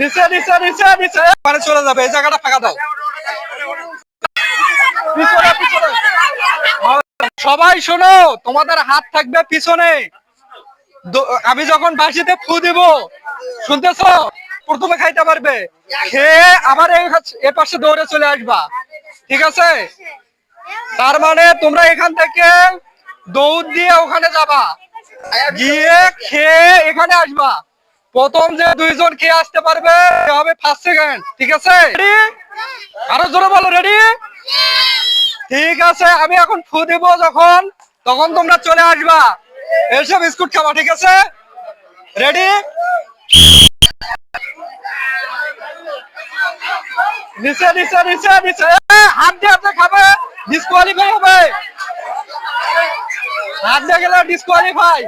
নিচে নিচে নিচে নিচে। মানে চলে যাবে এই জায়গাটা ফাঁকা দাও। পিছনে পিছনে। সবাই শোনো তোমাদের হাত থাকবে পিছনে। আমি যখন বাসিতে ফু দিব শুনতেছ? প্রথমে খাইতে পারবে। খেয়ে আবার এ পাশে দৌড়ে চলে আসবা। ঠিক আছে? তার মানে তোমরা এখান থেকে দৌড় দিয়ে ওখানে যাবা। গিয়ে খেয়ে এখানে আসবা। প্রথম যে দুইজন খেয়ে আসতে পারবে হবে ফার্স্ট সেকেন্ড ঠিক আছে? আরও জোরে বলো রেডি ঠিক আছে আমি এখন ফু দিব যখন তখন তোমরা চলে আসবা। এসে বিস্কুট খাবা ঠিক আছে? রেডি নিচে নিচে নিচে নিচে। হাত দিয়ে হাতে খাবে ডিসকোয়ালিফাই হবে। হাত দিয়ে গেলে ডিসকোয়ালিফাই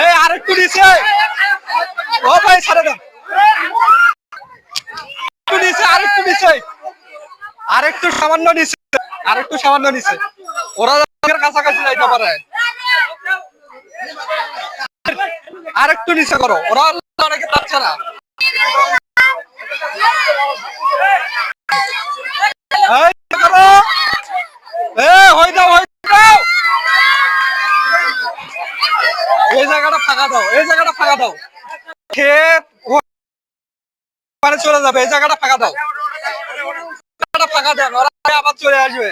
এই, আরেকটু নিচে। ও ভাই, ছাড়ে দাও। একটু নিচে, আরেকটু নিচে। আরেকটু সামান্য নিচে। আরেকটু সামান্য নিচে। ওরা কাছাকাছি যাইতে পারে। আরেকটু নিচে করো। ওরা অনেকে করো। এ হই দাও হই দাও এই ফাঁকা দাও, এই দাও। খেয়ে মানে চলে যাবে, এই জায়গাটা ফাঁকা দাও। জায়গাটা ফাঁকা দেন ওরা আবার চলে আসবে।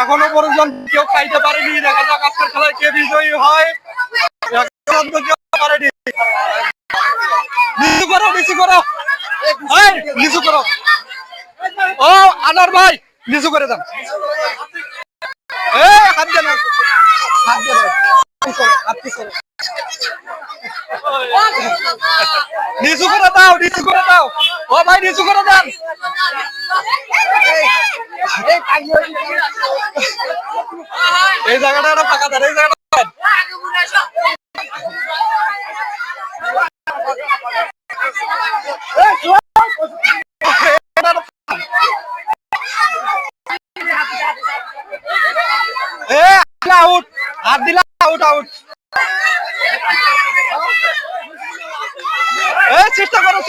এখনও পর্যন্ত কেউ খাইতে পারেনি, দেখা যাক আজকের খেলায় কে বিজয়ী হয়। পারেনি। নিচু করো নিচু করো। নিচু করো। ও, আনার ভাই, নিচু করে দেন। হাত দেন হাত দেন হাত পিছনে। নিচু করে দাও, নিচু করে দাও। ও ভাই, নিচু করে দেন। এই জায়গাটা ফাঁকা দেন, এই জায়গাটা হাত দিলা আউট আউট চেষ্টা করো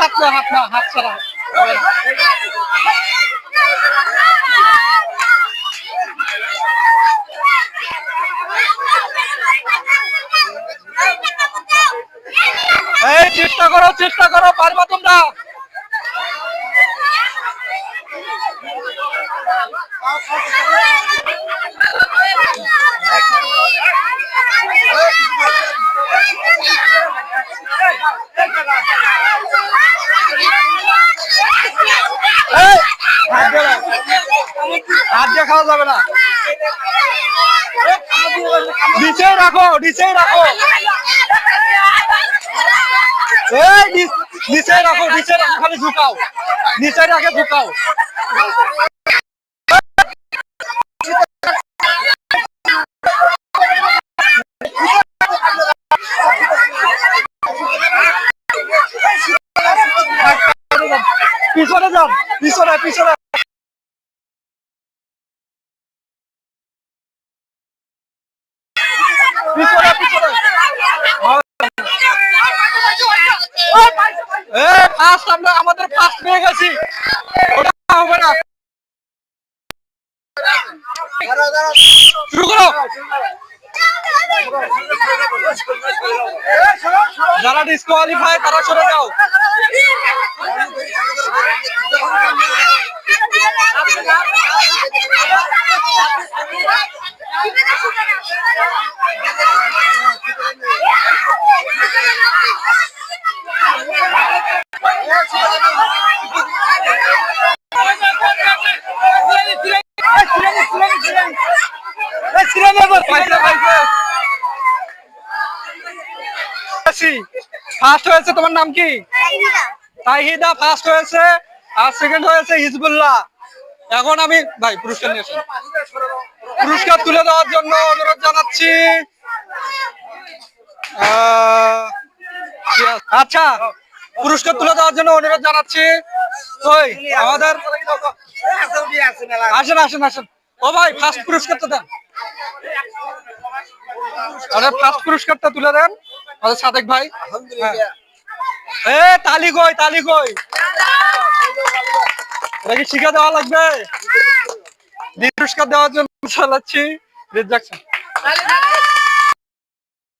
হাত না হাত না হাত ছাড়া। চেষ্টা করো চেষ্টা করো, পারবা তোমরা। হাত দিয়ে খাওয়া যাবে না নিচে রাখো নিচে রাখো নিচে রাখো নিচে রাখো খালি ঝুকাও। নিচে রাখে, ঝুকাও। পিছনে যান পিছনে পিছনে। আমাদের ফার্স্ট পেয়ে গেছি। ওটা হবে না। শুরু করো। যারা ডিসকোয়ালিফাই তারা সরে যাও। ফার্স্ট হয়েছে তোমার নাম কি? তাহিদা। ফার্স্ট হয়েছে আর সেকেন্ড হয়েছে হিজবুল্লাহ। এখন আমি ভাই পুরস্কার নিয়ে পুরস্কার তুলে দেওয়ার জন্য অনুরোধ জানাচ্ছি। আচ্ছা পুরস্কার তুলে দেওয়ার জন্য অনুরোধ জানাচ্ছি। ওই আমাদের আসেন আসেন আসেন। ও ভাই ফার্স্ট পুরস্কারটা দেন। ফার্স্ট পুরস্কারটা তুলে দেন। আমাদের সাদেক ভাই। হ্যাঁ। এ তালি কই তালি কই? এটা কি শিখা দেওয়া লাগবে? পুরস্কার দেওয়ার জন্য চালাচ্ছি। রেজাকশন